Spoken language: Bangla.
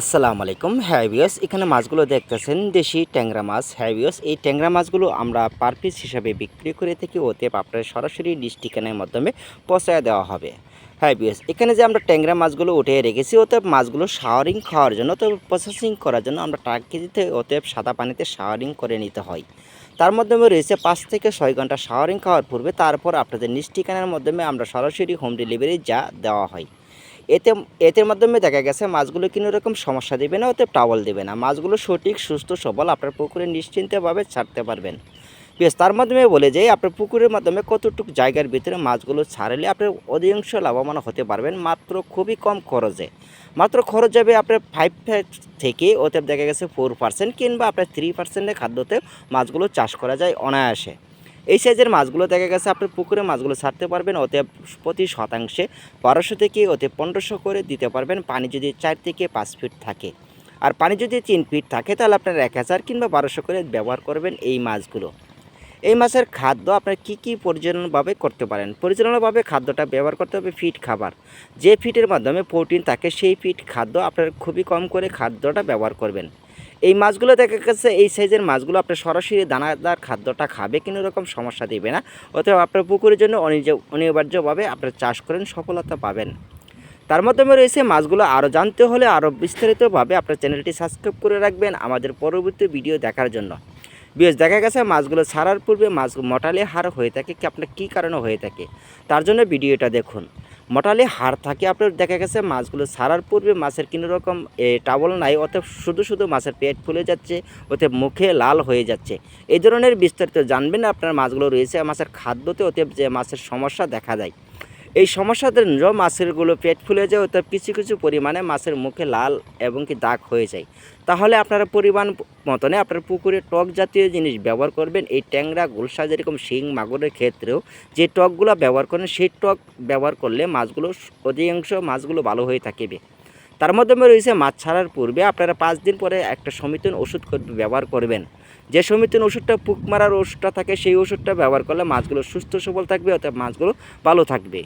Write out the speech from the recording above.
আসসালামু আলাইকুম। হ্যাভিয়াস এখানে মাছগুলো দেখতেছেন, দেশি ট্যাংরা মাছ। হ্যাভিয়াস এই ট্যাংরা মাছগুলো আমরা পার পিস হিসাবে বিক্রি করে থাকি ওতে আপনার সরাসরি ডিশ ঠিকানার মাধ্যমে পচায় দেওয়া হবে। হ্যাভিয়াস এখানে যে আমরা ট্যাংরা মাছগুলো উঠে রেখেছি ওতে মাছগুলো শাওয়ারিং খাওয়ার জন্য তো প্রসেসিং করার জন্য আমরা টাক কেজিতে ওতে সাদা পানিতে শাওয়ারিং করে নিতে হয়। তার মাধ্যমে রয়েছে পাঁচ থেকে ছয় ঘণ্টা শাওয়ারিং খাওয়ার পূর্বে, তারপর আপনাদের নিজ ঠিকানার মাধ্যমে আমরা সরাসরি হোম ডেলিভারি যা দেওয়া হয়। এতে এতের মাধ্যমে দেখা গেছে মাছগুলো কোনো রকম সমস্যা দেবে না ওতে টাওয়াল দেবে না। মাছগুলো সঠিক, সুস্থ, সবল আপনার পুকুরে নিশ্চিন্তভাবে ছাড়তে পারবেন। বেশ, তার মাধ্যমে বলে যে, আপনার পুকুরের মাধ্যমে কতটুকু জায়গার ভিতরে মাছগুলো ছাড়লে আপনার অধিকাংশ লাভবান হতে পারবেন, মাত্র খুবই কম খরচে। মাত্র খরচ যাবে আপনার ফাইভ থেকে ওতে দেখা গেছে ফোর পার্সেন্ট কিংবা আপনার থ্রি পার্সেন্টের খাদ্যতে মাছগুলো চাষ করা যায় অনায়াসে। এই সাইজের মাছগুলো দেখা গেছে আপনি পুকুরে মাছগুলো ছাড়তে পারবেন ওতে প্রতি শতাংশে বারোশো থেকে ওতে পনেরোশো করে দিতে পারবেন, পানি যদি চার থেকে পাঁচ ফিট থাকে। আর পানি যদি তিন ফিট থাকে, তাহলে আপনার এক হাজার কিংবা বারোশো করে ব্যবহার করবেন এই মাছগুলো। এই মাছের খাদ্য আপনার কী কী পরিচালনাভাবে করতে পারেন? পরিচালনাভাবে খাদ্যটা ব্যবহার করতে হবে ফিট খাবার। যে ফিটের মাধ্যমে প্রোটিন থাকে, সেই ফিট খাদ্য আপনার খুবই কম করে খাদ্যটা ব্যবহার করবেন। এই মাছগুলো দেখা গেছে, এই সাইজের মাছগুলো আপনার সরাসরি দানাদার খাদ্যটা খাবে কোনো রকম সমস্যা দেবে না। অথবা আপনার পুকুরের জন্য অনিবার্যভাবে আপনার চাষ করেন, সফলতা পাবেন। তার মাধ্যমে রয়েছে মাছগুলো আরও জানতে হলে আরও বিস্তারিতভাবে আপনার চ্যানেলটি সাবস্ক্রাইব করে রাখবেন আমাদের পরবর্তী ভিডিও দেখার জন্য। বেশ দেখা গেছে, মাছগুলো ছাড়ার পূর্বে মাছ মোটালে হার হয়ে থাকে, কি আপনার কী কারণে হয়ে থাকে, তার জন্য ভিডিওটা দেখুন। মোটালে হাড় থাকে। আপনার দেখা গেছে মাছগুলো ছাড়ার পূর্বে মাছের কোনো রকম টাবল নাই, অতএব শুধু শুধু মাছের পেট ফুলে যাচ্ছে ওতে মুখে লাল হয়ে যাচ্ছে। এই ধরনের বিস্তারিত জানবেন আপনার মাছগুলো রয়েছে মাছের খাদ্যতে ওতে যে মাছের সমস্যা দেখা যায় এই সমস্যাদের জন্য মাছেরগুলো পেট ফুলে যায়, অর্থাৎ কিছু কিছু পরিমাণে মাছের মুখে লাল এবং কি দাগ হয়ে যায়। তাহলে আপনারা পরিমাণ মতনে আপনার পুকুরে টক জাতীয় জিনিস ব্যবহার করবেন। এই ট্যাংরা, গুলশা যেরকম শিং, মাগুরের ক্ষেত্রেও যে টকগুলো ব্যবহার করেন, সেই টক ব্যবহার করলে মাছগুলো অধিকাংশ মাছগুলো ভালো হয়ে থাকিবে। তার মাধ্যমে রয়েছে মাছ ছাড়ার পূর্বে আপনারা পাঁচ দিন পরে একটা সমিতন ওষুধ ব্যবহার করবেন। যে সমিতন ওষুধটা পুক মারার ওষুধটা থাকে, সেই ওষুধটা ব্যবহার করলে মাছগুলো সুস্থ সবল থাকবে, অর্থাৎ মাছগুলো ভালো থাকবে।